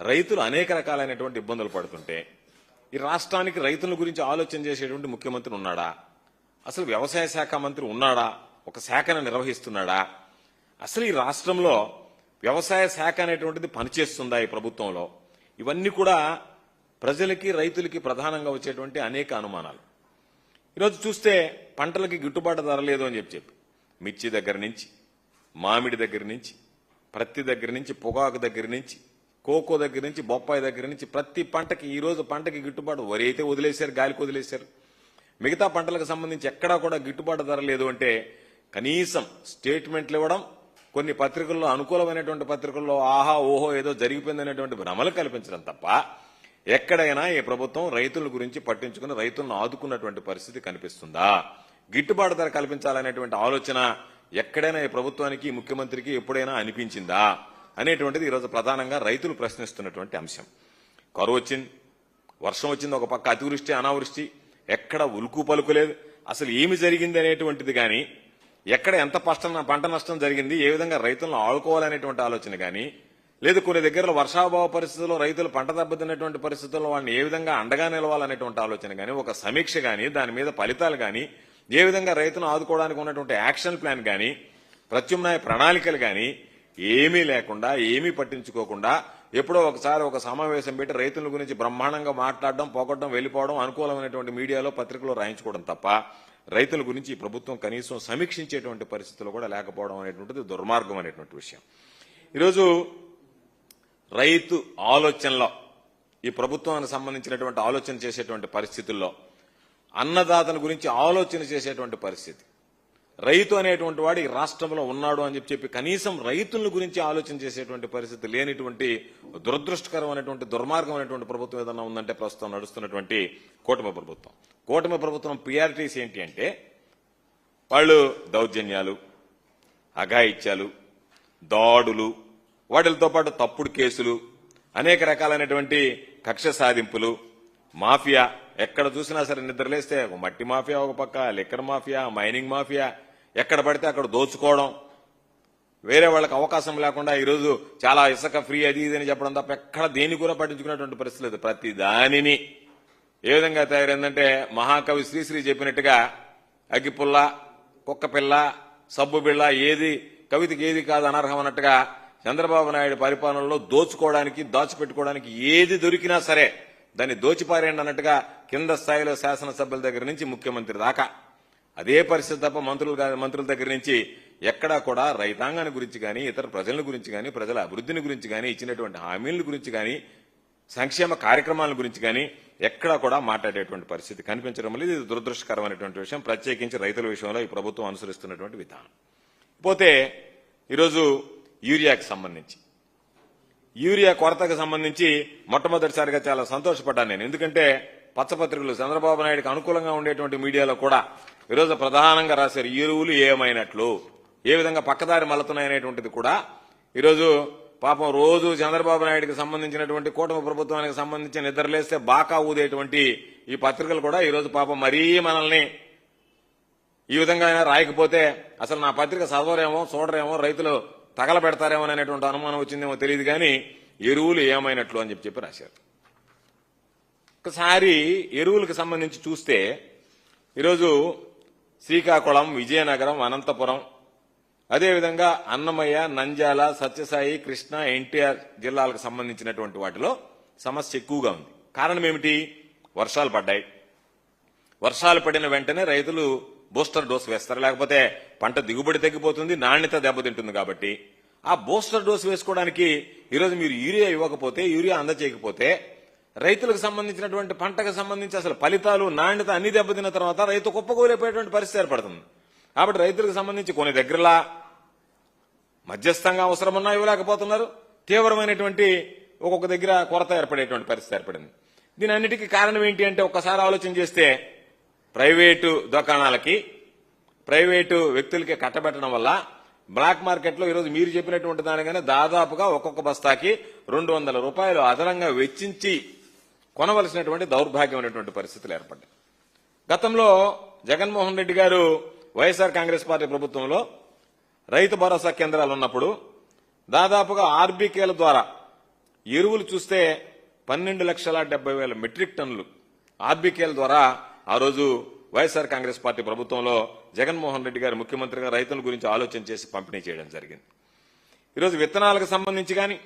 రైతులు అనేక రకాలైనటువంటి ఇబ్బందులు పడుతుంటే ఈ రాష్ట్రానికి రైతుల గురించి ఆలోచన చేసేటువంటి ముఖ్యమంత్రి ఉన్నాడా? అసలు వ్యవసాయ శాఖ మంత్రి ఉన్నాడా? ఒక శాఖను నిర్వహిస్తున్నాడా? అసలు ఈ రాష్ట్రంలో వ్యవసాయ శాఖ అనేటువంటిది పనిచేస్తుందా ఈ ప్రభుత్వంలో? ఇవన్నీ కూడా ప్రజలకి రైతులకి ప్రధానంగా వచ్చేటువంటి అనేక అనుమానాలు. ఈరోజు చూస్తే పంటలకి గిట్టుబాటు ధర లేదు అని చెప్పి చెప్పి. మిర్చి దగ్గర నుంచి మామిడి దగ్గర నుంచి ప్రత్తి దగ్గర నుంచి పొగాకు దగ్గర నుంచి కోకో దగ్గర నుంచి బొప్పాయి దగ్గర నుంచి ప్రతి పంటకి ఈ రోజు పంటకి గిట్టుబాటు వరి అయితే వదిలేశారు గాలికి వదిలేశారు. మిగతా పంటలకు సంబంధించి ఎక్కడా కూడా గిట్టుబాటు ధర లేదు అంటే కనీసం స్టేట్మెంట్లు ఇవ్వడం కొన్ని పత్రికల్లో అనుకూలమైనటువంటి పత్రికల్లో ఆహా ఓహో ఏదో జరిగిపోయిందనేటువంటి భ్రమలు కల్పించడం తప్ప ఎక్కడైనా ఈ ప్రభుత్వం రైతుల గురించి పట్టించుకుని రైతులను ఆదుకున్నటువంటి పరిస్థితి కనిపిస్తుందా? గిట్టుబాటు ధర కల్పించాలనేటువంటి ఆలోచన ఎక్కడైనా ఈ ప్రభుత్వానికి ముఖ్యమంత్రికి ఎప్పుడైనా అనిపించిందా? అనేటువంటిది ఈరోజు ప్రధానంగా రైతులు ప్రశ్నిస్తున్నటువంటి అంశం. కరువు వచ్చింది వర్షం వచ్చింది ఒక పక్క అతివృష్టి అనావృష్టి ఎక్కడ ఉలుకు పలుకులేదు అసలు ఏమి జరిగింది అనేటువంటిది కానీ ఎక్కడ ఎంత పష్ట పంట నష్టం జరిగింది ఏ విధంగా రైతులను ఆడుకోవాలనేటువంటి ఆలోచన కానీ లేదు కొన్ని దగ్గరలో వర్షాభావ పరిస్థితుల్లో రైతులు పంట దెబ్బతిన్నటువంటి పరిస్థితుల్లో వాడిని ఏ విధంగా అండగా నిలవాలనేటువంటి ఆలోచన కానీ ఒక సమీక్ష కానీ దాని మీద ఫలితాలు కానీ ఏ విధంగా రైతును ఆదుకోవడానికి ఉన్నటువంటి యాక్షన్ ప్లాన్ కానీ ప్రత్యామ్నాయ ప్రణాళికలు కానీ ఏమీ లేకుండా ఏమీ పట్టించుకోకుండా ఎప్పుడో ఒకసారి ఒక సమావేశం పెట్టి రైతుల గురించి బ్రహ్మాండంగా మాట్లాడడం పోగొట్టడం వెళ్ళిపోవడం అనుకూలమైనటువంటి మీడియాలో పత్రికలో రాయించుకోవడం తప్ప రైతుల గురించి ప్రభుత్వం కనీసం సమీక్షించేటువంటి పరిస్థితులు కూడా లేకపోవడం అనేటువంటిది దుర్మార్గం అనేటువంటి విషయం. ఈరోజు రైతు ఆలోచనలో ఈ ప్రభుత్వానికి సంబంధించినటువంటి ఆలోచన చేసేటువంటి పరిస్థితుల్లో అన్నదాతల గురించి ఆలోచన చేసేటువంటి పరిస్థితి రైతు అనేటువంటి వాడు ఈ రాష్ట్రంలో ఉన్నాడు అని చెప్పి చెప్పి కనీసం రైతుల గురించి ఆలోచన చేసేటువంటి పరిస్థితి లేనిటువంటి దురదృష్టకరమైనటువంటి దుర్మార్గమైనటువంటి ప్రభుత్వం ఏదన్నా ఉందంటే ప్రస్తుతం నడుస్తున్నటువంటి కూటమి ప్రభుత్వం. కూటమి ప్రభుత్వం ప్రియారిటీస్ ఏంటి అంటే వాళ్ళు దౌర్జన్యాలు అఘాయిత్యాలు దాడులు వాటితో పాటు తప్పుడు కేసులు అనేక రకాలైనటువంటి కక్ష సాధింపులు మాఫియా. ఎక్కడ చూసినా సరే నిద్రలేస్తే ఒక మట్టి మాఫియా ఒక పక్క లిక్కర్ మాఫియా మైనింగ్ మాఫియా ఎక్కడ పడితే అక్కడ దోచుకోవడం. వేరే వాళ్ళకి అవకాశం లేకుండా ఈరోజు చాలా ఇసుక ఫ్రీ అది ఇది అని చెప్పడం తప్ప ఎక్కడ దేని కూడా పట్టించుకునేటువంటి పరిస్థితి లేదు. ప్రతి దానిని ఏ విధంగా తయారైందంటే మహాకవి శ్రీశ్రీ చెప్పినట్టుగా అగ్గిపుల్ల కుక్కపిల్ల సబ్బుబిళ్ళ సబ్బు బిళ్ళ ఏది కవితకి ఏది కాదు అనర్హం అన్నట్టుగా చంద్రబాబు నాయుడు పరిపాలనలో దోచుకోవడానికి దాచిపెట్టుకోవడానికి ఏది దొరికినా సరే దాన్ని దోచిపారేయండి అన్నట్టుగా కింద స్థాయిలో శాసనసభ్యుల దగ్గర నుంచి ముఖ్యమంత్రి దాకా అదే పరిస్థితి తప్ప మంత్రులు మంత్రుల దగ్గర నుంచి ఎక్కడా కూడా రైతాంగాన్ని గురించి కానీ ఇతర ప్రజల గురించి కానీ ప్రజల అభివృద్ధిని గురించి కానీ ఇచ్చినటువంటి హామీల గురించి కానీ సంక్షేమ కార్యక్రమాల గురించి కానీ ఎక్కడా కూడా మాట్లాడేటువంటి పరిస్థితి కనిపించడం లేదు. ఇది దురదృష్టకరమైనటువంటి విషయం. ప్రత్యేకించి రైతుల విషయంలో ఈ ప్రభుత్వం అనుసరిస్తున్నటువంటి విధానం. పోతే ఈరోజు యూరియాకి సంబంధించి యూరియా కొరతకు సంబంధించి మొట్టమొదటిసారిగా చాలా సంతోషపడ్డాను నేను. ఎందుకంటే పచ్చపత్రికలు చంద్రబాబు నాయుడుకి అనుకూలంగా ఉండేటువంటి మీడియాలో కూడా ఈరోజు ప్రధానంగా రాశారు ఎరువులు ఏమైనట్లు? ఏ విధంగా పక్కదారి మళ్ళతున్నాయనేటువంటిది కూడా ఈరోజు పాపం రోజు చంద్రబాబు నాయుడుకి సంబంధించినటువంటి కూటమి ప్రభుత్వానికి సంబంధించి నిద్రలేస్తే బాకా ఊదేటువంటి ఈ పత్రికలు కూడా ఈరోజు పాపం మరీ మనల్ని ఈ విధంగా అయినా రాయకపోతే అసలు నా పత్రిక చదవరేమో చూడరేమో రైతులు తగలబెడతారేమో అనేటువంటి అనుమానం వచ్చిందేమో తెలియదు కానీ ఎరువులు ఏమైనట్లు అని చెప్పి చెప్పి రాశారు. ఒకసారి ఎరువులకు సంబంధించి చూస్తే ఈరోజు శ్రీకాకుళం విజయనగరం అనంతపురం. అదేవిధంగా అన్నమయ్య నంజాల సత్యసాయి కృష్ణ ఎన్టీఆర్ జిల్లాలకు సంబంధించినటువంటి వాటిలో సమస్య ఎక్కువగా ఉంది. కారణం ఏమిటి? వర్షాలు పడ్డాయి. వర్షాలు పడిన వెంటనే రైతులు బూస్టర్ డోస్ వేస్తారు. లేకపోతే పంట దిగుబడి తగ్గిపోతుంది నాణ్యత దెబ్బతింటుంది కాబట్టి. ఆ బూస్టర్ డోస్ వేసుకోవడానికి ఈరోజు మీరు యూరియా ఇవ్వకపోతే యూరియా అందచేయకపోతే రైతులకు సంబంధించినటువంటి పంటకు సంబంధించి అసలు ఫలితాలు నాణ్యత అన్ని దెబ్బతిన్న తర్వాత రైతు కుప్పకూలిపోయేటువంటి పరిస్థితి ఏర్పడుతుంది. కాబట్టి రైతులకు సంబంధించి కొన్ని దగ్గరలా మధ్యస్థంగా అవసరమన్నా ఇవ్వలేకపోతున్నారు. తీవ్రమైనటువంటి ఒక్కొక్క దగ్గర కొరత ఏర్పడేటువంటి పరిస్థితి ఏర్పడింది. దీని అన్నిటికీ కారణం ఏంటి అంటే ఒక్కసారి ఆలోచన చేస్తే ప్రైవేటు దుకాణాలకి ప్రైవేటు వ్యక్తులకి కట్టబెట్టడం వల్ల బ్లాక్ మార్కెట్లో ఈరోజు మీరు చెప్పినటువంటి దానిగానే దాదాపుగా ఒక్కొక్క బస్తాకి రెండు వందల రూపాయలు అదనంగా వెచ్చించి కొనవలసినటువంటి దౌర్భాగ్యమైనటువంటి పరిస్థితులు ఏర్పడ్డాయి. గతంలో జగన్మోహన్ రెడ్డి గారు వైఎస్ఆర్ కాంగ్రెస్ పార్టీ ప్రభుత్వంలో రైతు భరోసా కేంద్రాలు ఉన్నప్పుడు దాదాపుగా ఆర్బీకేల ద్వారా ఎరువులు చూస్తే పన్నెండు లక్షల డెబ్బై వేల మెట్రిక్ టన్నులు ఆర్బీకేల ద్వారా ఆ రోజు వైఎస్ఆర్ కాంగ్రెస్ పార్టీ ప్రభుత్వంలో జగన్మోహన్ రెడ్డి గారు ముఖ్యమంత్రిగా రైతుల గురించి ఆలోచన చేసి పంపిణీ చేయడం జరిగింది. ఈరోజు విత్తనాలకు సంబంధించి కానీ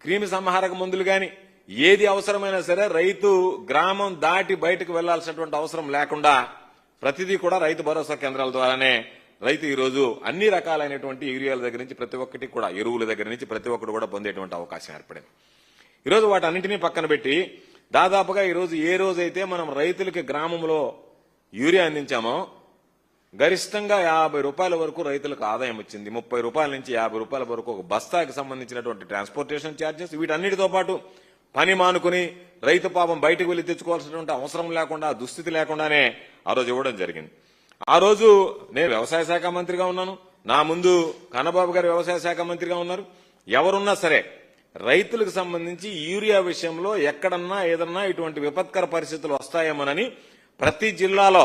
క్రిమి సంహారక మందులు కానీ ఏది అవసరమైనా సరే రైతు గ్రామం దాటి బయటకు వెళ్ళాల్సినటువంటి అవసరం లేకుండా ప్రతిదీ కూడా రైతు భరోసా కేంద్రాల ద్వారానే రైతు ఈరోజు అన్ని రకాలైనటువంటి యూరియాల దగ్గర నుంచి ప్రతి ఒక్కటి కూడా ఎరువుల దగ్గర నుంచి ప్రతి ఒక్కటి కూడా పొందేటువంటి అవకాశం ఏర్పడింది. ఈరోజు వాటన్నింటినీ పక్కన పెట్టి దాదాపుగా ఈరోజు ఏ రోజైతే మనం రైతులకి గ్రామంలో యూరియా అందించామో గరిష్టంగా యాభై రూపాయల వరకు రైతులకు ఆదాయం వచ్చింది. ముప్పై రూపాయల నుంచి యాభై రూపాయల వరకు ఒక బస్తాకి సంబంధించినటువంటి ట్రాన్స్పోర్టేషన్ ఛార్జెస్ వీటన్నిటితో పాటు పని మానుకుని రైతు పాపం బయటకు వెళ్ళి తెచ్చుకోవాల్సినటువంటి అవసరం లేకుండా దుస్థితి లేకుండానే ఆ రోజు ఇవ్వడం జరిగింది. ఆ రోజు నేను వ్యవసాయ శాఖ మంత్రిగా ఉన్నాను. నా ముందు కన్నబాబు గారు వ్యవసాయ శాఖ మంత్రిగా ఉన్నారు. ఎవరున్నా సరే రైతులకు సంబంధించి యూరియా విషయంలో ఎక్కడన్నా ఏదన్నా ఇటువంటి విపత్కర పరిస్థితులు వస్తాయేమోనని ప్రతి జిల్లాలో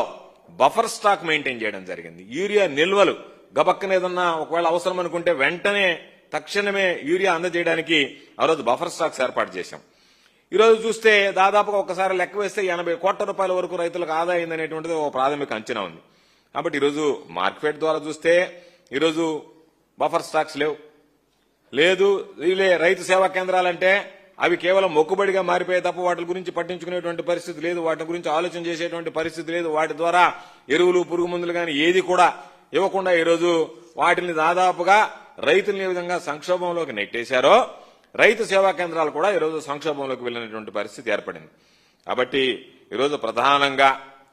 బఫర్ స్టాక్ మెయింటైన్ చేయడం జరిగింది. యూరియా నిల్వలు గబక్కన ఏదన్నా ఒకవేళ అవసరం అనుకుంటే వెంటనే తక్షణమే యూరియా అందజేయడానికి ఆ రోజు బఫర్ స్టాక్స్ ఏర్పాటు చేశాం. ఈరోజు చూస్తే దాదాపుగా ఒకసారి లెక్క వేస్తే ఎనభై కోట్ల రూపాయల వరకు రైతులకు ఆదాయం అనేటువంటిది ఒక ప్రాథమిక అంచనా ఉంది. కాబట్టి ఈరోజు మార్కెట్ ద్వారా చూస్తే ఈరోజు బఫర్ స్టాక్స్ లేవు. లేదు రైతు సేవా కేంద్రాలంటే అవి కేవలం మొక్కుబడిగా మారిపోయే తప్ప వాటి గురించి పట్టించుకునేటువంటి పరిస్థితి లేదు వాటి గురించి ఆలోచన చేసేటువంటి పరిస్థితి లేదు. వాటి ద్వారా ఎరువులు పురుగు మందులు కానీ ఏది కూడా ఇవ్వకుండా ఈరోజు వాటిని దాదాపుగా రైతులు ఏ విధంగా సంక్షోభంలోకి నెట్టేశారో రైతు సేవా కేంద్రాలు కూడా ఈరోజు సంక్షోభంలోకి వెళ్ళినటువంటి పరిస్థితి ఏర్పడింది. కాబట్టి ఈరోజు ప్రధానంగా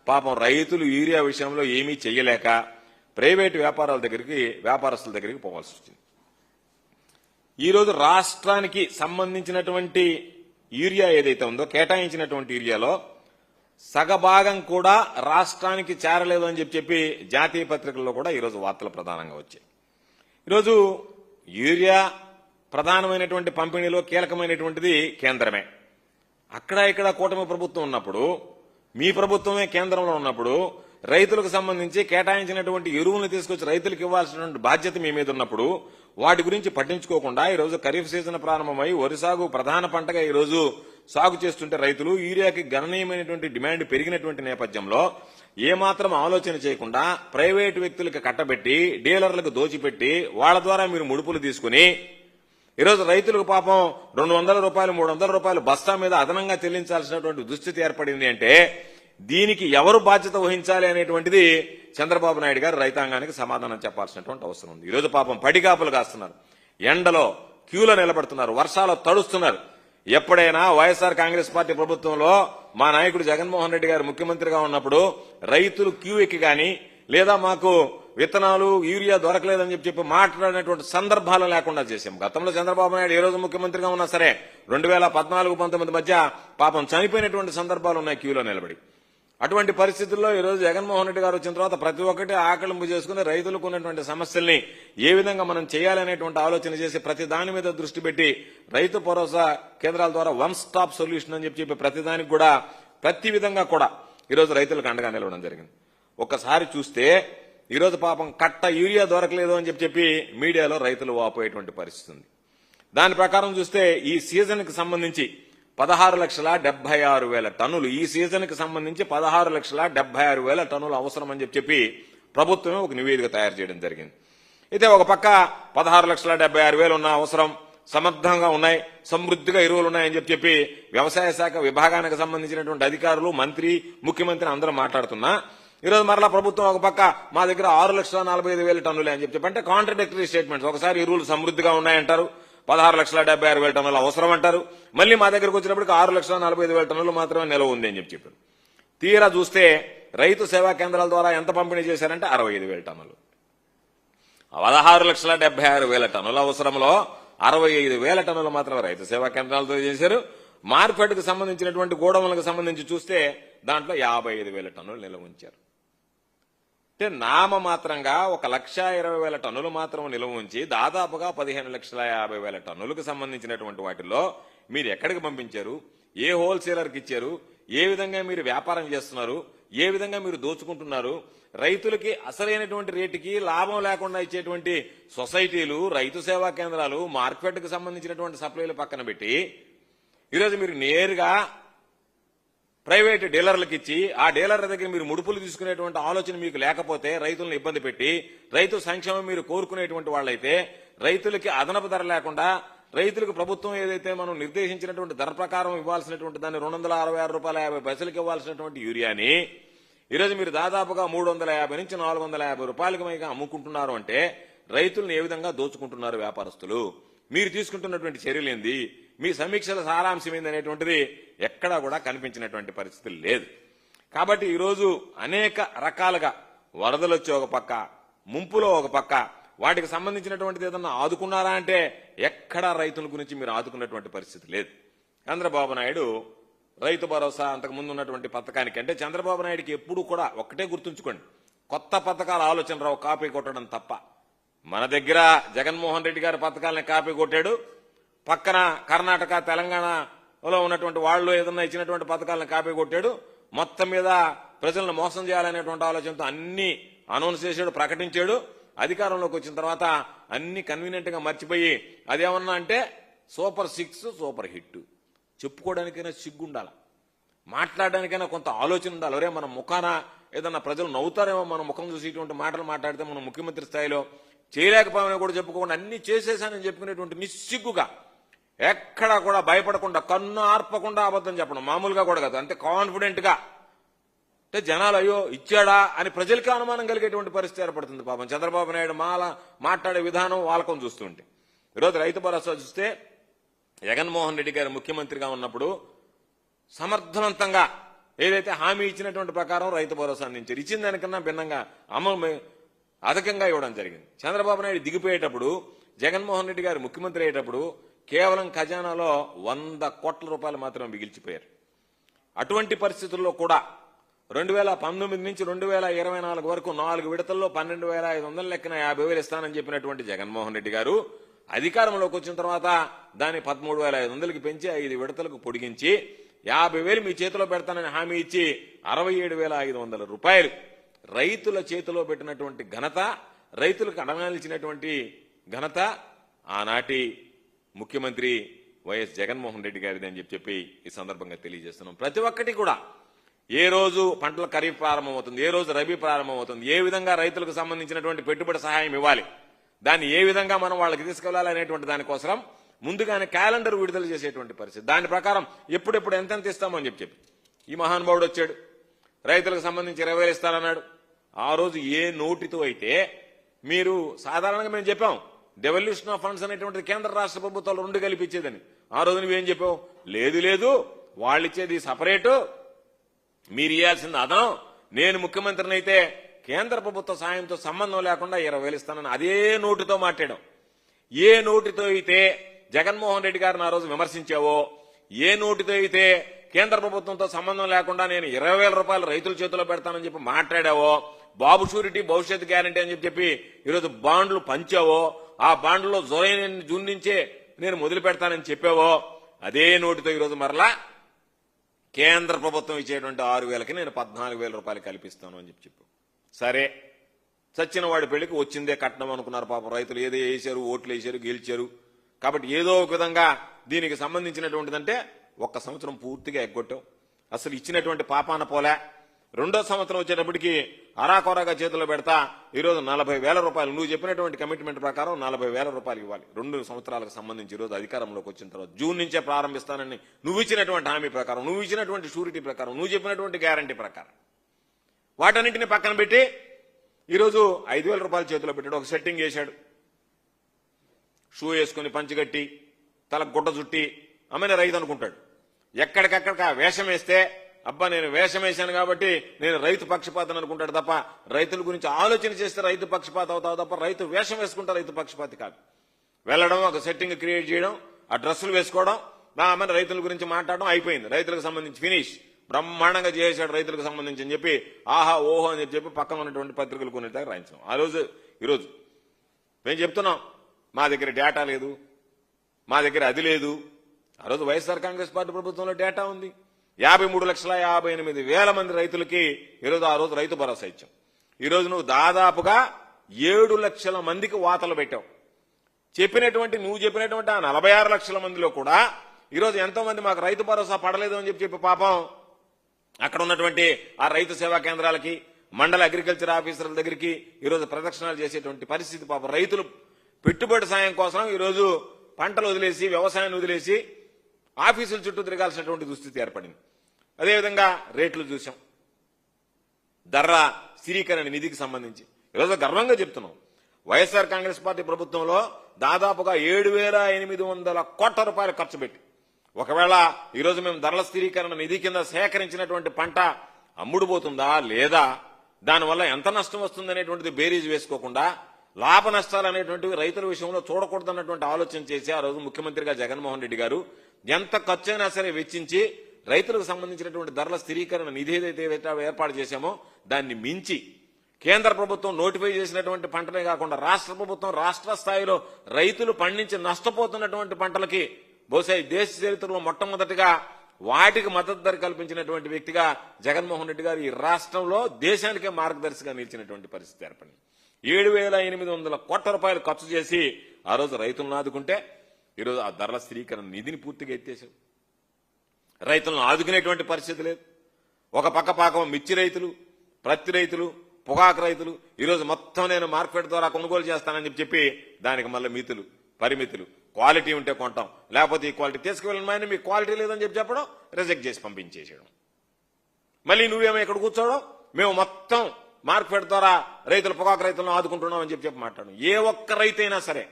పాపం రైతులు యూరియా విషయంలో ఏమీ చేయలేక ప్రైవేటు వ్యాపారాల దగ్గరికి వ్యాపారస్తుల దగ్గరికి పోవాల్సి వచ్చింది. ఈరోజు రాష్ట్రానికి సంబంధించినటువంటి యూరియా ఏదైతే ఉందో కేటాయించినటువంటి యూరియాలో సగభాగం కూడా రాష్ట్రానికి చేరలేదు అని చెప్పి చెప్పి జాతీయ పత్రికల్లో కూడా ఈరోజు వార్తలు ప్రధానంగా వచ్చాయి. ఈరోజు యూరియా ప్రధానమైనటువంటి పంపిణీలో కీలకమైనటువంటిది కేంద్రమే. అక్కడ ఇక్కడ కూటమి ప్రభుత్వం ఉన్నప్పుడు మీ ప్రభుత్వమే కేంద్రంలో ఉన్నప్పుడు రైతులకు సంబంధించి కేటాయించినటువంటి ఎరువులను తీసుకొచ్చి రైతులకు ఇవ్వాల్సినటువంటి బాధ్యత మీ మీద ఉన్నప్పుడు వాటి గురించి పట్టించుకోకుండా ఈరోజు ఖరీఫ్ సీజన్ ప్రారంభమై వరి సాగు ప్రధాన పంటగా ఈరోజు సాగు చేస్తుంటే రైతులు యూరియాకి గణనీయమైనటువంటి డిమాండ్ పెరిగినటువంటి నేపథ్యంలో ఏమాత్రం ఆలోచన చేయకుండా ప్రైవేటు వ్యక్తులకు కట్టబెట్టి డీలర్లకు దోచిపెట్టి వాళ్ళ ద్వారా మీరు ముడుపులు తీసుకుని ఈరోజు రైతులకు పాపం రెండు వందల రూపాయలు మూడు వందల రూపాయలు బస్తా మీద అదనంగా చెల్లించాల్సినటువంటి దుస్థితి ఏర్పడింది అంటే దీనికి ఎవరు బాధ్యత వహించాలి అనేటువంటిది చంద్రబాబు నాయుడు గారు రైతాంగానికి సమాధానం చెప్పాల్సినటువంటి అవసరం ఉంది. ఈరోజు పాపం పడిగాపులు కాస్తున్నారు. ఎండలో క్యూలో నిలబడుతున్నారు. వర్షాలు తడుస్తున్నారు. ఎప్పుడైనా వైఎస్ఆర్ కాంగ్రెస్ పార్టీ ప్రభుత్వంలో మా నాయకుడు జగన్మోహన్ రెడ్డి గారు ముఖ్యమంత్రిగా ఉన్నప్పుడు రైతులు క్యూ ఎక్కి గాని లేదా మాకు విత్తనాలు యూరియా దొరకలేదని చెప్పి చెప్పి మాట్లాడినటువంటి సందర్భాలు లేకుండా చేశాం. గతంలో చంద్రబాబు నాయుడు ఏ రోజు ముఖ్యమంత్రిగా ఉన్నా సరే రెండు వేల పద్నాలుగు పంతొమ్మిది మధ్య పాపం చనిపోయినటువంటి సందర్భాలు ఉన్నాయి క్యూలో నిలబడి. అటువంటి పరిస్థితుల్లో ఈ రోజు జగన్మోహన్ రెడ్డి గారు వచ్చిన తర్వాత ప్రతి ఒక్కటి ఆకలింపు చేసుకుని రైతులకు ఉన్నటువంటి సమస్యల్ని ఏ విధంగా మనం చేయాలనేటువంటి ఆలోచన చేసి ప్రతి దాని మీద దృష్టి పెట్టి రైతు భరోసా కేంద్రాల ద్వారా వన్ స్టాప్ సొల్యూషన్ అని చెప్పి చెప్పి ప్రతి దానికి కూడా ప్రతి విధంగా కూడా ఈరోజు రైతులకు అండగా నిలవడం జరిగింది. ఒక్కసారి చూస్తే ఈరోజు పాపం కట్ట యూరియా దొరకలేదు అని చెప్పి చెప్పి మీడియాలో రైతులు వాపోయేటువంటి పరిస్థితి ఉంది. దాని ప్రకారం చూస్తే ఈ సీజన్కి సంబంధించి పదహారు లక్షల డెబ్బై ఆరు వేల టన్నులు ఈ సీజన్కి సంబంధించి పదహారు లక్షల డెబ్బై ఆరు వేల టన్నులు అవసరం అని చెప్పి చెప్పి ప్రభుత్వమే ఒక నివేదిక తయారు చేయడం జరిగింది. అయితే ఒక పక్క పదహారు లక్షల డెబ్బై ఆరు వేలు ఉన్న అవసరం సమర్థంగా ఉన్నాయి సమృద్ధిగా ఎరువులు ఉన్నాయని చెప్పి చెప్పి వ్యవసాయ శాఖ విభాగానికి సంబంధించినటువంటి అధికారులు మంత్రి ముఖ్యమంత్రి అందరూ మాట్లాడుతున్నా ఈరోజు మరలా ప్రభుత్వం ఒక పక్క మా దగ్గర ఆరు లక్షల నలభై ఐదు వేల టన్నులే అని చెప్పి అంటే కాంట్రడిక్టరీ స్టేట్మెంట్స్ ఒకసారి ఎరువులు సమృద్ధిగా ఉన్నాయంటారు. పదహారు లక్షల డెబ్బై ఆరు వేల టన్నులు అవసరం అంటారు. మళ్ళీ మా దగ్గరకు వచ్చినప్పటికి ఆరు లక్షల నలభై ఐదు వేల టన్నులు మాత్రమే నిలవ ఉంది అని చెప్పి చెప్పారు. తీరా చూస్తే రైతు సేవా కేంద్రాల ద్వారా ఎంత పంపిణీ చేశారంటే అరవై ఐదు వేల టన్నులు. పదహారు లక్షల డెబ్బై ఆరు వేల టన్నుల అవసరంలో అరవై ఐదు వేల టన్నులు మాత్రమే రైతు సేవా కేంద్రాలతో చేశారు. మార్కెట్కు సంబంధించినటువంటి గోడౌన్లకు సంబంధించి చూస్తే దాంట్లో యాభై ఐదు వేల టన్నులు నిల్వ ఉంచారు. అంటే నామ మాత్రంగా ఒక లక్ష ఇరవై వేల టన్నులు మాత్రం నిల్వ ఉంచి దాదాపుగా పదిహేను లక్షల యాభై వేల టన్నులకు సంబంధించినటువంటి వాటిల్లో మీరు ఎక్కడికి పంపించారు? ఏ హోల్సేలర్కి ఇచ్చారు? ఏ విధంగా మీరు వ్యాపారం చేస్తున్నారు? ఏ విధంగా మీరు దోచుకుంటున్నారు? రైతులకి అసలైనటువంటి రేటుకి లాభం లేకుండా ఇచ్చేటువంటి సొసైటీలు రైతు సేవా కేంద్రాలు మార్కెట్కు సంబంధించినటువంటి సప్లైలు పక్కన పెట్టి ఈరోజు మీరు నేరుగా ప్రైవేట్ డీలర్లకు ఇచ్చి ఆ డీలర్ల దగ్గర మీరు ముడుపులు తీసుకునేటువంటి ఆలోచన మీకు లేకపోతే రైతులను ఇబ్బంది పెట్టి రైతు సంక్షేమం మీరు కోరుకునేటువంటి వాళ్ళైతే రైతులకి అదనపు ధర లేకుండా రైతులకు ప్రభుత్వం ఏదైతే మనం నిర్దేశించినటువంటి ధర ప్రకారం ఇవ్వాల్సినటువంటి దాన్ని రెండు వందల అరవై ఆరు రూపాయల యాభై పైసలకు ఇవ్వాల్సినటువంటి యూరియాని ఈరోజు మీరు దాదాపుగా మూడు వందల యాభై నుంచి నాలుగు వందల యాభై రూపాయలకి పైగా అమ్ముకుంటున్నారు అంటే రైతులను ఏ విధంగా దోచుకుంటున్నారు వ్యాపారస్తులు? మీరు తీసుకుంటున్నటువంటి చర్యలు ఏంది మీ సమీక్షల సారాంశం ఏందనేటువంటిది ఎక్కడా కూడా కనిపించినటువంటి పరిస్థితి లేదు. కాబట్టి ఈరోజు అనేక రకాలుగా వరదలు వచ్చే ఒక పక్క ముంపులో ఒక పక్క వాటికి సంబంధించినటువంటిది ఏదన్నా ఆదుకున్నారా అంటే ఎక్కడా రైతుల గురించి మీరు ఆదుకున్నటువంటి పరిస్థితి లేదు. చంద్రబాబు నాయుడు రైతు భరోసా అంతకు ముందు ఉన్నటువంటి పథకానికి అంటే చంద్రబాబు నాయుడికి ఎప్పుడు కూడా ఒకటే గుర్తుంచుకోండి. కొత్త పథకాల ఆలోచన రావు కాపీ కొట్టడం తప్ప. మన దగ్గర జగన్మోహన్ రెడ్డి గారి పథకాలని కాపీ కొట్టాడు పక్కన కర్ణాటక తెలంగాణలో ఉన్నటువంటి వాళ్ళు ఏదన్నా ఇచ్చినటువంటి పథకాలను కాపీ కొట్టాడు. మొత్తం మీద ప్రజలను మోసం చేయాలనేటువంటి ఆలోచనతో అన్ని అనౌన్స్ చేశాడు ప్రకటించాడు. అధికారంలోకి వచ్చిన తర్వాత అన్ని కన్వీనియంట్గా మర్చిపోయి అదేమన్నా అంటే సూపర్ సిక్స్ సూపర్ హిట్. చెప్పుకోవడానికైనా సిగ్గుండాల? మాట్లాడడానికైనా కొంత ఆలోచన ఉండాలి. ఒరే మన ముఖాన ఏదన్నా ప్రజలు నవ్వుతారేమో మన ముఖం చూసి ఇటువంటి మాటలు మాట్లాడితే మనం ముఖ్యమంత్రి స్థాయిలో చేయలేకపోయినా కూడా చెప్పుకోకుండా అన్ని చేసేసానని చెప్పుకునేటువంటి నిస్సిగ్గుగా ఎక్కడా కూడా భయపడకుండా కన్ను ఆర్పకుండా అబద్ధం చెప్పడం మామూలుగా కూడా కాదు. అంతే కాన్ఫిడెంట్గా. అంటే జనాలు అయ్యో ఇచ్చాడా? అని ప్రజలకి అనుమానం కలిగేటువంటి పరిస్థితి ఏర్పడుతుంది పాపం. చంద్రబాబు నాయుడు మాల మాట్లాడే విధానం వాళ్ళకం చూస్తుంటే ఈరోజు రైతు భరోసా చూస్తే జగన్మోహన్ రెడ్డి గారు ముఖ్యమంత్రిగా ఉన్నప్పుడు సమర్థవంతంగా ఏదైతే హామీ ఇచ్చినటువంటి ప్రకారం రైతు భరోసా అందించారు. ఇచ్చిన దానికన్నా భిన్నంగా అమలు అధికంగా ఇవ్వడం జరిగింది. చంద్రబాబు నాయుడు దిగిపోయేటప్పుడు జగన్మోహన్ రెడ్డి గారు ముఖ్యమంత్రి అయ్యేటప్పుడు కేవలం ఖజానాలో వంద కోట్ల రూపాయలు మాత్రమే మిగిల్చిపోయారు. అటువంటి పరిస్థితుల్లో కూడా రెండు వేల పంతొమ్మిది నుంచి రెండు వేల ఇరవై నాలుగు వరకు నాలుగు విడతల్లో పన్నెండు వేల ఐదు వందల లెక్కన యాభై వేలు ఇస్తానని చెప్పినటువంటి జగన్మోహన్ రెడ్డి గారు అధికారంలోకి వచ్చిన తర్వాత దాన్ని పదమూడు వేల ఐదు వందలకి పెంచి ఐదు విడతలకు పొడిగించి యాభై వేలు మీ చేతిలో పెడతానని హామీ ఇచ్చి అరవై ఏడు వేల ఐదు వందల రూపాయలు రైతుల చేతిలో పెట్టినటువంటి ఘనత రైతులకు అడగాల్సినటువంటి ఘనత ఆనాటి ముఖ్యమంత్రి వైఎస్ జగన్మోహన్ రెడ్డి గారిది అని చెప్పి చెప్పి ఈ సందర్భంగా తెలియజేస్తున్నాం. ప్రతి ఒక్కటి కూడా ఏ రోజు పంటల ఖరీఫ్ ప్రారంభమవుతుంది ఏ రోజు రబీ ప్రారంభమవుతుంది ఏ విధంగా రైతులకు సంబంధించినటువంటి పెట్టుబడి సహాయం ఇవ్వాలి దాన్ని ఏ విధంగా మనం వాళ్ళకి తీసుకెళ్ళాలి అనేటువంటి దానికోసం ముందుగానే క్యాలెండర్ విడుదల చేసేటువంటి పరిస్థితి. దాని ప్రకారం ఎప్పుడెప్పుడు ఎంతెంత ఇస్తామని చెప్పి చెప్పి. ఈ మహానుభావుడు వచ్చాడు రైతులకు సంబంధించి ఇరవై ఇస్తారన్నాడు ఆ రోజు ఏ నోటితో అయితే మీరు సాధారణంగా మేము చెప్పాం డెవల్యూషన్ ఆఫ్ ఫండ్స్ అనేటువంటిది కేంద్ర రాష్ట్ర ప్రభుత్వాలు రెండు కలిపి ఆ రోజు నువ్వేం చెప్పావు? లేదు లేదు. వాళ్ళు ఇచ్చేది సపరేటు. మీరు ఇవ్వాల్సింది అదనం. నేను ముఖ్యమంత్రిని అయితే కేంద్ర ప్రభుత్వ సాయంతో సంబంధం లేకుండా ఇరవై వేలు ఇస్తానని అదే నోటితో మాట్లాడాం. ఏ నోటితో అయితే జగన్మోహన్ రెడ్డి గారిని ఆ రోజు విమర్శించావో ఏ నోటితో అయితే కేంద్ర ప్రభుత్వంతో సంబంధం లేకుండా నేను ఇరవై వేల రూపాయలు రైతుల చేతిలో పెడతానని చెప్పి మాట్లాడావో బాబు షూరిటీ భవిష్యత్ గ్యారంటీ అని చెప్పి చెప్పి ఈరోజు బాండ్లు పంచావో ఆ బాండ్లో జూలై జూన్ నుంచే నేను మొదలు పెడతానని చెప్పావో అదే నోటితో ఈరోజు మరలా కేంద్ర ప్రభుత్వం ఇచ్చేటువంటి ఆరు వేలకి నేను పద్నాలుగు వేల రూపాయలు కల్పిస్తాను అని చెప్పి చెప్పు. సరే. చచ్చిన వాడి పెళ్ళికి వచ్చిందే కట్నం అనుకున్నారు పాపం రైతులు. ఏదో వేశారు ఓట్లు వేసారు గెలిచారు. కాబట్టి ఏదో ఒక విధంగా దీనికి సంబంధించినటువంటిదంటే ఒక్క సంవత్సరం పూర్తిగా ఎగ్గొట్టాం. అసలు ఇచ్చినటువంటి పాపాన పోలే. రెండో సంవత్సరం వచ్చేటప్పటికి అరాకొరాగా చేతిలో పెడతా ఈరోజు నలభై వేల రూపాయలు. నువ్వు చెప్పినటువంటి కమిట్మెంట్ ప్రకారం నలభై వేల రూపాయలు ఇవ్వాలి. రెండు సంవత్సరాలకు సంబంధించి ఈరోజు అధికారంలోకి వచ్చిన తర్వాత జూన్ నుంచే ప్రారంభిస్తానని నువ్వు ఇచ్చినటువంటి హామీ ప్రకారం నువ్వు ఇచ్చినటువంటి షూరిటీ ప్రకారం నువ్వు చెప్పినటువంటి గ్యారంటీ ప్రకారం. వాటన్నింటిని పక్కన పెట్టి ఈరోజు ఐదు వేల రూపాయలు చేతిలో పెట్టాడు ఒక సెట్టింగ్ చేశాడు. షూ వేసుకుని పంచిగట్టి తలకు గుడ్డ చుట్టి అమ్మైన రైతు అనుకుంటాడు. ఎక్కడికక్కడికి ఆ వేషం వేస్తే అబ్బా నేను వేషం వేశాను కాబట్టి నేను రైతు పక్షపాతం అనుకుంటాడు తప్ప రైతుల గురించి ఆలోచన చేస్తే రైతు పక్షపాత అవుతావు తప్ప రైతు వేషం వేసుకుంటా రైతు పక్షపాతి కాదు. వెళ్ళడం ఒక సెట్టింగ్ క్రియేట్ చేయడం ఆ డ్రెస్సులు వేసుకోవడం నా రైతుల గురించి మాట్లాడడం అయిపోయింది. రైతులకు సంబంధించి ఫినిష్ బ్రహ్మాండంగా చేశాడు రైతులకు సంబంధించి అని చెప్పి ఆహా ఓహో అని చెప్పి పక్కన ఉన్నటువంటి పత్రికలు కొన్ని దగ్గర రాయించాం ఆ రోజు ఈరోజు మేము చెప్తున్నాం మా దగ్గర డేటా లేదు మా దగ్గర అది లేదు. ఆ రోజు వైఎస్ఆర్ కాంగ్రెస్ పార్టీ ప్రభుత్వంలో డేటా ఉంది. యాభై మూడు లక్షల యాభై ఎనిమిది వేల మంది రైతులకి ఈరోజు ఆ రోజు రైతు భరోసా ఇచ్చాం. ఈరోజు నువ్వు దాదాపుగా ఏడు లక్షల మందికి వాతలు పెట్టావు. చెప్పినటువంటి నువ్వు చెప్పినటువంటి ఆ నలభై ఆరు లక్షల మందిలో కూడా ఈరోజు ఎంతోమంది మాకు రైతు భరోసా పడలేదు అని చెప్పి చెప్పి పాపం అక్కడ ఉన్నటువంటి ఆ రైతు సేవా కేంద్రాలకి మండల అగ్రికల్చర్ ఆఫీసర్ల దగ్గరికి ఈరోజు ప్రదక్షిణాలు చేసేటువంటి పరిస్థితి పాపం. రైతులు పెట్టుబడి సాయం కోసం ఈరోజు పంటలు వదిలేసి వ్యవసాయాన్ని వదిలేసి ఆఫీసుల చుట్టూ తిరగాల్సినటువంటి దుస్థితి ఏర్పడింది. అదేవిధంగా రేట్లు చూసాం ధర స్థిరీకరణ నిధికి సంబంధించి. ఈరోజు గర్వంగా చెప్తున్నాం. వైఎస్ఆర్ కాంగ్రెస్ పార్టీ ప్రభుత్వంలో దాదాపుగా ఏడు వేల ఎనిమిది వందల కోట్ల రూపాయలు ఖర్చు పెట్టి. ఒకవేళ ఈరోజు మేము ధరల స్థిరీకరణ నిధి కింద సేకరించినటువంటి పంట అమ్ముడుపోతుందా లేదా? దానివల్ల ఎంత నష్టం వస్తుందనేటువంటిది బేరీజ్ వేసుకోకుండా లాభ నష్టాలు అనేటువంటివి రైతుల విషయంలో చూడకూడదన్నటువంటి ఆలోచన చేసి ఆ రోజు ముఖ్యమంత్రిగా జగన్మోహన్ రెడ్డి గారు ఎంత ఖర్చైనా సరే వెచ్చించి రైతులకు సంబంధించినటువంటి ధరల స్థిరీకరణ నిధి ఏదైతే ఏర్పాటు చేశామో దాన్ని మించి కేంద్ర ప్రభుత్వం నోటిఫై చేసినటువంటి పంటలే కాకుండా రాష్ట్ర ప్రభుత్వం రాష్ట్ర స్థాయిలో రైతులు పండించి నష్టపోతున్నటువంటి పంటలకి బహుశా ఈ దేశ చరిత్రలో మొట్టమొదటిగా వాటికి మద్దతు ధర కల్పించినటువంటి వ్యక్తిగా జగన్మోహన్ రెడ్డి గారు ఈ రాష్ట్రంలో దేశానికే మార్గదర్శిగా నిలిచినటువంటి పరిస్థితి ఏర్పడింది. ఏడు వేల ఎనిమిది వందల కోట్ల రూపాయలు ఖర్చు చేసి ఆ రోజు రైతులను ఆదుకుంటే ఈరోజు ఆ ధరల స్థిరీకరణ నిధిని పూర్తిగా ఎత్తేసారు రైతులను ఆదుకునేటువంటి పరిస్థితి లేదు. ఒక పక్క పాకం మిర్చి రైతులు ప్రత్తి రైతులు పొగాకు రైతులు ఈరోజు మొత్తం నేను మార్కెట్ ద్వారా కొనుగోలు చేస్తానని చెప్పి చెప్పి దానికి మళ్ళీ మితులు పరిమితులు. క్వాలిటీ ఉంటే కొంటాం. లేకపోతే ఈ క్వాలిటీ తీసుకువెళ్ళమని మీకు క్వాలిటీ లేదని చెప్పి చెప్పడం రిజెక్ట్ చేసి పంపించేసేయడం. మళ్ళీ నువ్వేమో ఇక్కడ కూర్చోవడం మేము మొత్తం మార్కెట్ ద్వారా రైతులు పొగాకు రైతులను ఆదుకుంటున్నాం అని చెప్పి చెప్పి మాట్లాడడం. ఏ ఒక్క రైతైనా సరే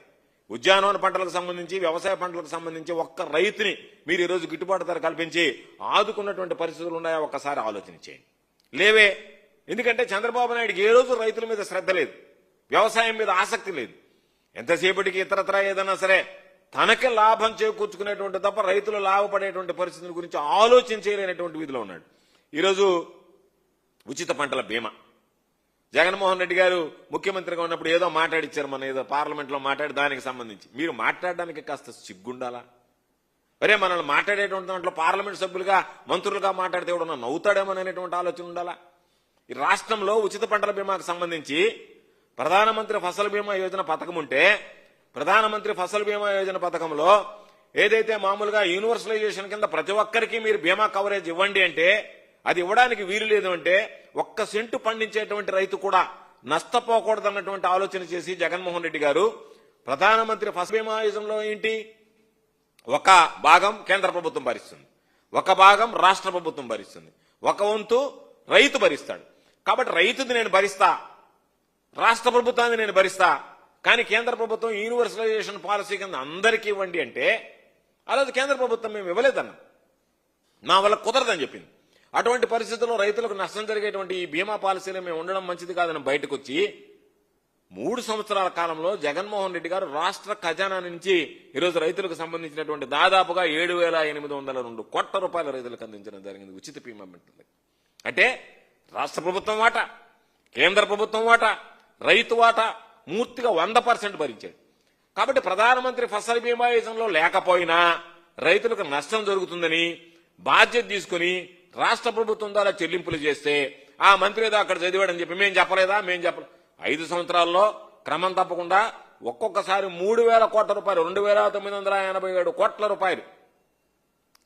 ఉద్యానవన పంటలకు సంబంధించి వ్యవసాయ పంటలకు సంబంధించి ఒక్క రైతుని మీరు ఈరోజు గిట్టుబాటు ధర కల్పించి ఆదుకున్నటువంటి పరిస్థితులు ఉన్నాయా? ఒక్కసారి ఆలోచన చేయండి. లేవే. ఎందుకంటే చంద్రబాబు నాయుడికి ఏ రోజు రైతుల మీద శ్రద్ధ లేదు. వ్యవసాయం మీద ఆసక్తి లేదు. ఎంతసేపటికి ఇతరత్ర ఏదైనా సరే తనకి లాభం చేకూర్చుకునేటువంటి తప్ప రైతులు లాభపడేటువంటి పరిస్థితుల గురించి ఆలోచించలేనటువంటి వీధిలో విధిలో ఉన్నాడు. ఈరోజు ఉచిత పంటల బీమా. జగన్మోహన్ రెడ్డి గారు ముఖ్యమంత్రిగా ఉన్నప్పుడు ఏదో మాట్లాడిచ్చారు మన ఏదో పార్లమెంట్లో మాట్లాడి దానికి సంబంధించి. మీరు మాట్లాడడానికి కాస్త సిగ్గుండాలా? అరే మనల్ని మాట్లాడేటువంటి దాంట్లో పార్లమెంట్ సభ్యులుగా మంత్రులుగా మాట్లాడితే నవ్వుతాడేమో అనేటువంటి ఆలోచన ఉండాలా? ఈ రాష్ట్రంలో ఉచిత పంటల బీమాకు సంబంధించి ప్రధానమంత్రి ఫసల్ బీమా యోజన పథకం ఉంటే ప్రధానమంత్రి ఫసల్ బీమా యోజన పథకంలో ఏదైతే మామూలుగా యూనివర్సలైజేషన్ కింద ప్రతి ఒక్కరికి మీరు బీమా కవరేజ్ ఇవ్వండి అంటే అది ఇవ్వడానికి వీలు లేదు అంటే ఒక్క సెంటు పండించేటువంటి రైతు కూడా నష్టపోకూడదన్నటువంటి ఆలోచన చేసి జగన్మోహన్ రెడ్డి గారు ప్రధానమంత్రి ఫసల్ బీమా యోజనలో ఏంటి? ఒక భాగం కేంద్ర ప్రభుత్వం భరిస్తుంది. ఒక భాగం రాష్ట్ర ప్రభుత్వం భరిస్తుంది. ఒక వంతు రైతు భరిస్తాడు. కాబట్టి రైతుది నేను భరిస్తా రాష్ట్ర ప్రభుత్వాన్ని నేను భరిస్తా కానీ కేంద్ర ప్రభుత్వం యూనివర్సలైజేషన్ పాలసీ కింద అందరికీ ఇవ్వండి అంటే ఆ రోజు కేంద్ర ప్రభుత్వం మేము ఇవ్వలేదన్నా. నా వల్ల కుదరదని చెప్పింది. అటువంటి పరిస్థితుల్లో రైతులకు నష్టం జరిగేటువంటి ఈ బీమా పాలసీలు మేము ఉండడం మంచిది కాదని బయటకు వచ్చి మూడు సంవత్సరాల కాలంలో జగన్మోహన్ రెడ్డి గారు రాష్ట్ర ఖజానా నుంచి ఈరోజు రైతులకు సంబంధించినటువంటి దాదాపుగా ఏడు వేల ఎనిమిది వందల రెండు కోట్ల రూపాయల రైతులకు అందించడం జరిగింది ఉచిత బీమా మెంటల్ అంటే రాష్ట్ర ప్రభుత్వం వాటా కేంద్ర ప్రభుత్వం వాటా రైతు వాటా మూర్తిగా వంద పర్సెంట్ భరించాడు. కాబట్టి ప్రధానమంత్రి ఫసల్ బీమా యోజనలో లేకపోయినా రైతులకు నష్టం జరుగుతుందని బాధ్యత తీసుకుని రాష్ట్ర ప్రభుత్వం ద్వారా చెల్లింపులు చేస్తే ఆ మంత్రి ఏదో అక్కడ చదివాడని చెప్పి మేము చెప్పలేదా? మేము చెప్ప ఐదు సంవత్సరాల్లో క్రమం తప్పకుండా ఒక్కొక్కసారి మూడు వేల కోట్ల రూపాయలు రెండు వేల తొమ్మిది వందల ఎనభై ఏడు కోట్ల రూపాయలు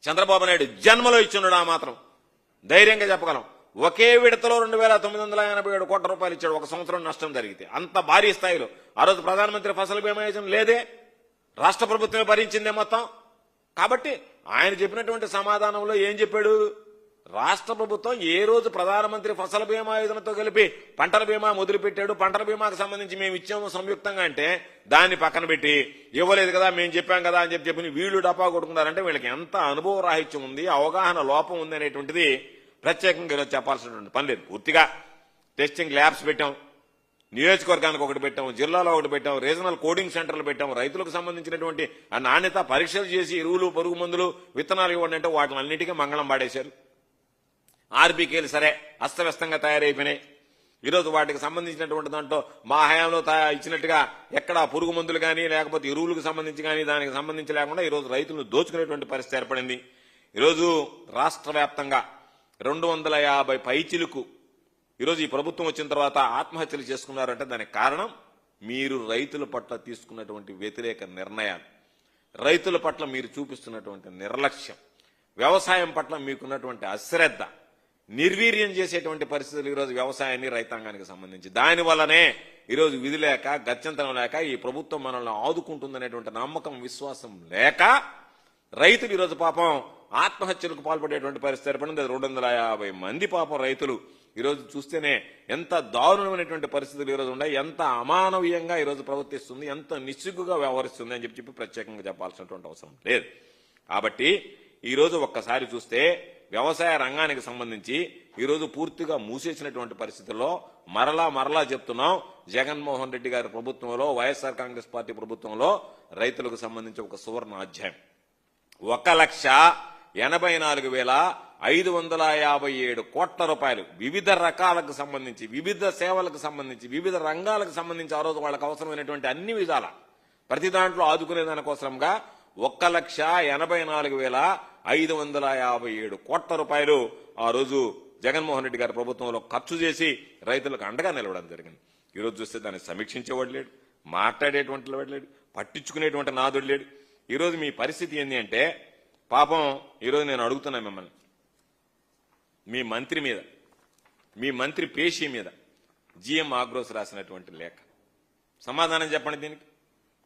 చంద్రబాబు నాయుడు జన్మలో ఇచ్చినాడు ఆ మాత్రం. ధైర్యంగా చెప్పగలం. ఒకే విడతలో రెండు వేల తొమ్మిది వందల ఎనభై ఏడు కోట్ల రూపాయలు ఇచ్చాడు. ఒక సంవత్సరం నష్టం జరిగితే అంత భారీ స్థాయిలో. ఆ రోజు ప్రధానమంత్రి ఫసల్ బీమా యోజన లేదే. రాష్ట్ర ప్రభుత్వమే భరించిందే మొత్తం. కాబట్టి ఆయన చెప్పినటువంటి సమాధానంలో ఏం చెప్పాడు? రాష్ట్ర ప్రభుత్వం ఏ రోజు ప్రధానమంత్రి ఫసల్ బీమా యోజనతో కలిపి పంటల బీమా మొదలుపెట్టాడు? పంటల బీమాకు సంబంధించి మేము ఇచ్చాము సంయుక్తంగా అంటే దాన్ని పక్కన పెట్టి ఇవ్వలేదు కదా మేము చెప్పాం కదా అని చెప్పి చెప్పి వీళ్ళు డపా కొట్టుకున్నారంటే వీళ్ళకి ఎంత అనుభవ రాహిత్యం ఉంది అవగాహన లోపం ఉంది అనేటువంటిది ప్రత్యేకంగా చెప్పాల్సినటువంటి పని లేదు. పూర్తిగా టెస్టింగ్ ల్యాబ్స్ పెట్టాం నియోజకవర్గానికి ఒకటి పెట్టాం జిల్లాలో ఒకటి పెట్టాం రీజనల్ కోడింగ్ సెంటర్లు పెట్టాం రైతులకు సంబంధించినటువంటి ఆ నాణ్యత పరీక్షలు చేసి ఎరువులు పురుగు మందులు విత్తనాలు ఇవ్వండి అంటే వాటిని అన్నిటికీ మంగళం పాడేశారు. ఆర్బీకేలు సరే అస్తవ్యస్తంగా తయారైపోయినాయి. ఈరోజు వాటికి సంబంధించినటువంటి దాంట్లో మా హయాంలో ఇచ్చినట్టుగా ఎక్కడ పురుగు మందులు కానీ లేకపోతే ఎరువులకు సంబంధించి కానీ దానికి సంబంధించి లేకుండా ఈరోజు రైతులను దోచుకునేటువంటి పరిస్థితి ఏర్పడింది. ఈరోజు రాష్ట్ర వ్యాప్తంగా రెండు వందల యాభై పైచిలకు ఈరోజు ఈ ప్రభుత్వం వచ్చిన తర్వాత ఆత్మహత్యలు చేసుకున్నారంటే దానికి కారణం మీరు రైతుల పట్ల తీసుకున్నటువంటి వ్యతిరేక నిర్ణయాలు. రైతుల పట్ల మీరు చూపిస్తున్నటువంటి నిర్లక్ష్యం. వ్యవసాయం పట్ల మీకున్నటువంటి అశ్రద్ధ. నిర్వీర్యం చేసేటువంటి పరిస్థితులు ఈరోజు వ్యవసాయాన్ని రైతాంగానికి సంబంధించి. దాని వల్లనే ఈరోజు విధి లేక గత్యంతరం లేక ఈ ప్రభుత్వం మనల్ని ఆదుకుంటుందనేటువంటి నమ్మకం విశ్వాసం లేక రైతులు ఈరోజు పాపం ఆత్మహత్యలకు పాల్పడేటువంటి పరిస్థితి ఏర్పడింది. రెండు వందల యాభై మంది పాపం రైతులు ఈరోజు చూస్తేనే ఎంత దారుణమైనటువంటి పరిస్థితులు ఈరోజు ఉన్నాయి. ఎంత అమానవీయంగా ఈరోజు ప్రవర్తిస్తుంది. ఎంత నిస్సిగ్గుగా వ్యవహరిస్తుంది అని చెప్పి చెప్పి ప్రత్యేకంగా చెప్పాల్సినటువంటి అవసరం లేదు. కాబట్టి ఈరోజు ఒక్కసారి చూస్తే వ్యవసాయ రంగానికి సంబంధించి ఈరోజు పూర్తిగా మూసేసినటువంటి పరిస్థితుల్లో మరలా మరలా చెప్తున్నాం జగన్మోహన్ రెడ్డి గారి ప్రభుత్వంలో వైఎస్ఆర్ కాంగ్రెస్ పార్టీ ప్రభుత్వంలో రైతులకు సంబంధించి ఒక సువర్ణ అధ్యాయం. ఒక లక్ష ఎనభై నాలుగు వేల ఐదు వందల యాభై ఏడు కోట్ల రూపాయలు వివిధ రకాలకు సంబంధించి వివిధ సేవలకు సంబంధించి వివిధ రంగాలకు సంబంధించి ఆ రోజు వాళ్ళకు అవసరమైనటువంటి అన్ని విధాల ప్రతి దాంట్లో ఆదుకునే దానికోసంగా ఒక్క లక్ష ఎనభై నాలుగు వేల ఐదు వందల యాభై ఏడు కోట్ల రూపాయలు ఆ రోజు జగన్మోహన్ రెడ్డి గారి ప్రభుత్వంలో ఖర్చు చేసి రైతులకు అండగా నిలవడం జరిగింది. ఈరోజు చూస్తే దాన్ని సమీక్షించేవాడు లేడు మాట్లాడేటువంటి వాడు లేడు పట్టించుకునేటువంటి నాదుడు లేడు. ఈరోజు మీ పరిస్థితి ఏంటి అంటే పాపం ఈరోజు నేను అడుగుతున్నా మిమ్మల్ని మీ మంత్రి మీద మీ మంత్రి పేషీ మీద జిఎం ఆగ్రోస్ రాసినటువంటి లేఖ. సమాధానం చెప్పండి దీనికి.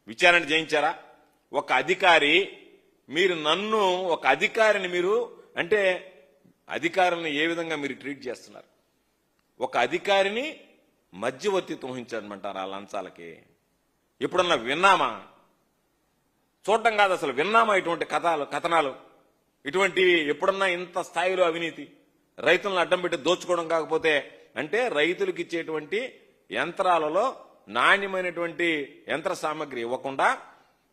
విచారణ చేయించారా? ఒక అధికారి మీరు నన్ను ఒక అధికారిని మీరు అంటే అధికారులను ఏ విధంగా మీరు ట్రీట్ చేస్తున్నారు? ఒక అధికారిని మధ్యవర్తిత్వం వహించమంటారా లంచాలకి? ఎప్పుడన్నా విన్నామా? చూడటం కాదు అసలు విన్నామా ఇటువంటి కథలు కథనాలు? ఇటువంటి ఎప్పుడన్నా ఇంత స్థాయిలో అవినీతి? రైతులను అడ్డం పెట్టి దోచుకోవడం కాకపోతే అంటే రైతులకు ఇచ్చేటువంటి యంత్రాలలో నాణ్యమైనటువంటి యంత్ర సామగ్రి ఇవ్వకుండా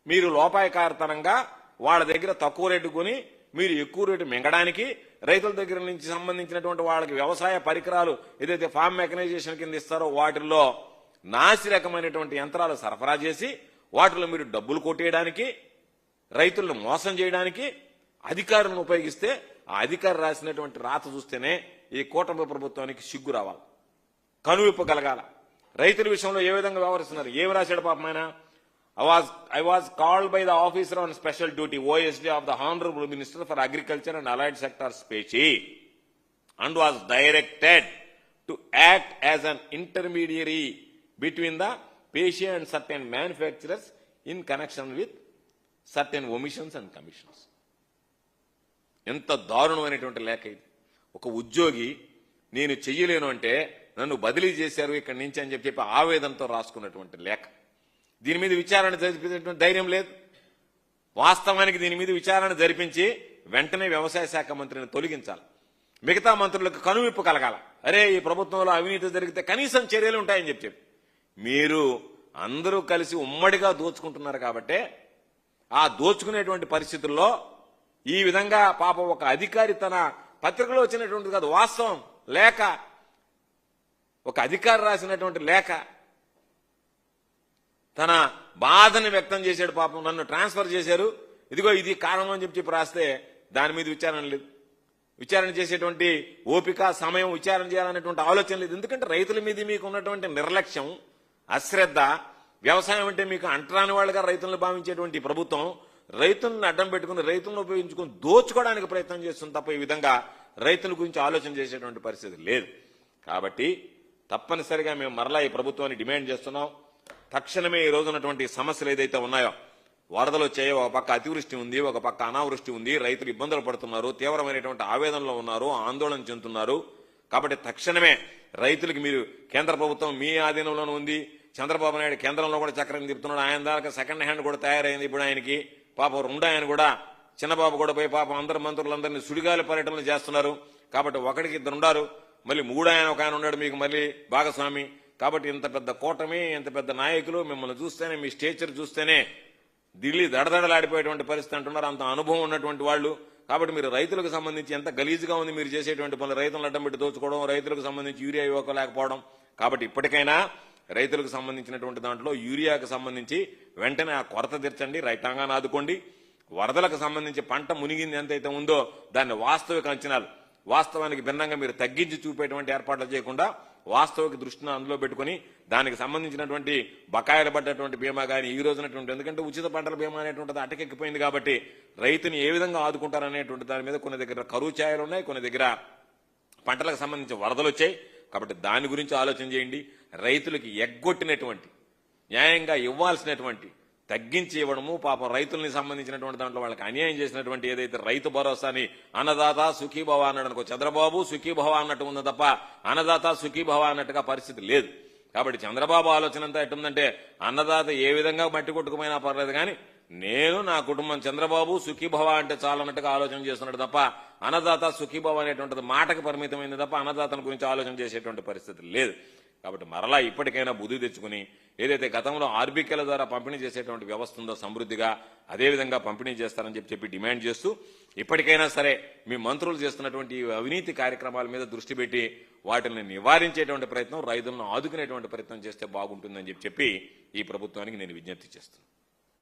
మీరు లోపాయకారతనంగా వాళ్ళ దగ్గర తక్కువ రేటు కొని మీరు ఎక్కువ రేటు మింగడానికి రైతుల దగ్గర నుంచి సంబంధించినటువంటి వాళ్ళకి వ్యవసాయ పరికరాలు ఏదైతే ఫామ్ మెకనైజేషన్ కింద ఇస్తారో వాటిల్లో నాసి రకమైనటువంటి యంత్రాలు సరఫరా చేసి వాటిలో మీరు డబ్బులు కొట్టేయడానికి రైతులను మోసం చేయడానికి అధికారులను ఉపయోగిస్తే ఆ అధికారి రాసినటువంటి రాత చూస్తేనే ఈ కూటమి ప్రభుత్వానికి సిగ్గు రావాలి. కనువిప్పగలగాల రైతుల విషయంలో ఏ విధంగా వ్యవహరిస్తున్నారు? ఏమి రాశాడు పాపమైనా I was, I was called by the officer on special duty, OSD of the Honorable Minister for Agriculture and Allied Sector Specie, and was directed to act as an intermediary between the patient and certain manufacturers in connection with certain omissions and commissions. ఎంత దారుణమైనటువంటి లేఖ ఇది ఒక ఉద్యోగి నేను చెయ్యలేను అంటే నన్ను బదిలీ చేశారు ఇక్కడి నుంచి అని చెప్పి చెప్పి ఆవేదనతో రాసుకున్నటువంటి లేఖ దీని మీద విచారణ జరిపించేటువంటి ధైర్యం లేదు. వాస్తవానికి దీని మీద విచారణ జరిపించి వెంటనే వ్యవసాయ శాఖ మంత్రిని తొలగించాలి. మిగతా మంత్రులకు కనువిప్పు కలగాల. అరే ఈ ప్రభుత్వంలో అవినీతి జరిగితే కనీసం చర్యలు ఉంటాయని చెప్పి చెప్పి. మీరు అందరూ కలిసి ఉమ్మడిగా దోచుకుంటున్నారు కాబట్టే ఆ దోచుకునేటువంటి పరిస్థితుల్లో ఈ విధంగా పాపం ఒక అధికారి తన పత్రికలో వచ్చినటువంటి కాదు వాస్తవం. లేక ఒక అధికారి రాసినటువంటి లేఖ తన బాధని వ్యక్తం చేశాడు పాపం. నన్ను ట్రాన్స్ఫర్ చేశారు. ఇదిగో ఇది కారణం అని చెప్పి రాస్తే దాని మీద విచారణ లేదు. విచారణ చేసేటువంటి ఓపిక సమయం విచారణ చేయాలనేటువంటి ఆలోచన లేదు. ఎందుకంటే రైతుల మీద మీకు ఉన్నటువంటి నిర్లక్ష్యం అశ్రద్ధ వ్యవసాయం అంటే మీకు అంటరాని వాళ్ళుగా రైతులను భావించేటువంటి ప్రభుత్వం రైతులను అడ్డం పెట్టుకుని రైతులను ఉపయోగించుకుని దోచుకోవడానికి ప్రయత్నం చేస్తుంది తప్ప ఈ విధంగా రైతుల గురించి ఆలోచన చేసేటువంటి పరిస్థితి లేదు. కాబట్టి తప్పనిసరిగా మేము మరలా ఈ ప్రభుత్వాన్ని డిమాండ్ చేస్తున్నాం. తక్షణమే ఈ రోజు ఉన్నటువంటి సమస్యలు ఏదైతే ఉన్నాయో వరదలు వచ్చాయి ఒక పక్క అతివృష్టి ఉంది ఒక పక్క అనావృష్టి ఉంది రైతులు ఇబ్బందులు పడుతున్నారు తీవ్రమైనటువంటి ఆవేదనలో ఉన్నారు ఆందోళన చెందుతున్నారు. కాబట్టి తక్షణమే రైతులకు మీరు కేంద్ర ప్రభుత్వం మీ ఆధీనంలోనే ఉంది చంద్రబాబు నాయుడు కేంద్రంలో కూడా చక్రం తిప్పుతున్నాడు ఆయన దాకా సెకండ్ హ్యాండ్ కూడా తయారైంది ఇప్పుడు ఆయనకి పాపం రెండు ఆయన కూడా చిన్నబాబు కూడా పోయి పాపం అందరు మంత్రులందరినీ సుడిగాలి పర్యటనలు చేస్తున్నారు. కాబట్టి ఒకడికి ఇద్దరు ఉన్నారు మళ్ళీ మూడు ఆయన ఒక ఆయన ఉన్నాడు మీకు మళ్ళీ భాగస్వామి. కాబట్టి ఇంత పెద్ద కూటమి ఇంత పెద్ద నాయకులు మిమ్మల్ని చూస్తేనే మీ స్టేచర్ చూస్తేనే ఢిల్లీ దడదడలాడిపోయేటువంటి పరిస్థితి అంటున్నారు. అంత అనుభవం ఉన్నటువంటి వాళ్ళు. కాబట్టి మీరు రైతులకు సంబంధించి ఎంత గలీజుగా ఉంది మీరు చేసేటువంటి పనులు. రైతులను అడ్డం పెట్టి దోచుకోవడం రైతులకు సంబంధించి యూరియా ఇవ్వకపోవడం కాబట్టి ఇప్పటికైనా రైతులకు సంబంధించినటువంటి దాంట్లో యూరియాకు సంబంధించి వెంటనే ఆ కొరత తీర్చండి రైతాంగాన్ని ఆదుకోండి. వరదలకు సంబంధించి పంట మునిగింది ఎంతైతే ఉందో దాన్ని వాస్తవిక అంచనాలు వాస్తవానికి భిన్నంగా మీరు తగ్గించి చూపేటువంటి ఏర్పాట్లు చేయకుండా వాస్తవిక దృష్టిని అందులో పెట్టుకుని దానికి సంబంధించినటువంటి బకాయిలు పడ్డటువంటి బీమా కానీ ఈ రోజునటువంటి ఎందుకంటే ఉచిత పంటల బీమా అనేటువంటిది అటకెక్కిపోయింది కాబట్టి రైతుని ఏ విధంగా ఆదుకుంటారనేటువంటి దాని మీద కొన్ని దగ్గర కరువు ఛాయలు ఉన్నాయి కొన్ని దగ్గర పంటలకు సంబంధించి వరదలు వచ్చాయి. కాబట్టి దాని గురించి ఆలోచన చేయండి. రైతులకి ఎగ్గొట్టినటువంటి న్యాయంగా ఇవ్వాల్సినటువంటి తగ్గించి ఇవ్వడము పాపం రైతుల్ని సంబంధించినటువంటి దాంట్లో వాళ్ళకి అన్యాయం చేసినటువంటి ఏదైతే రైతు భరోసాని అన్నదాత సుఖీభవ అన్నాడు చంద్రబాబు సుఖీభవ అన్నట్టు ఉంది తప్ప అన్నదాత సుఖీభవ అన్నట్టుగా పరిస్థితి లేదు. కాబట్టి చంద్రబాబు ఆలోచన అంతా ఎట్టుందంటే అన్నదాత ఏ విధంగా మట్టి కొట్టుకుపోయినా పర్లేదు కానీ నేను నా కుటుంబం చంద్రబాబు సుఖీభవ అంటే చాలన్నట్టుగా ఆలోచన చేస్తున్నాడు తప్ప అన్నదాత సుఖీభవ అనేటువంటిది మాటకి పరిమితమైంది తప్ప అన్నదాతను గురించి ఆలోచన చేసేటువంటి పరిస్థితి లేదు. కాబట్టి మరలా ఇప్పటికైనా బుద్ధి తెచ్చుకుని ఏదైతే గతంలో ఆర్బికేల ద్వారా పంపిణీ చేసేటువంటి వ్యవస్థ ఉందో సమృద్ధిగా అదేవిధంగా పంపిణీ చేస్తారని చెప్పి చెప్పి డిమాండ్ చేస్తూ ఇప్పటికైనా సరే మీ మంత్రులు చేస్తున్నటువంటి అవినీతి కార్యక్రమాల మీద దృష్టి పెట్టి వాటిని నివారించేటువంటి ప్రయత్నం రైతులను ఆదుకునేటువంటి ప్రయత్నం చేస్తే బాగుంటుందని చెప్పి చెప్పి ఈ ప్రభుత్వానికి నేను విజ్ఞప్తి చేస్తున్నాను.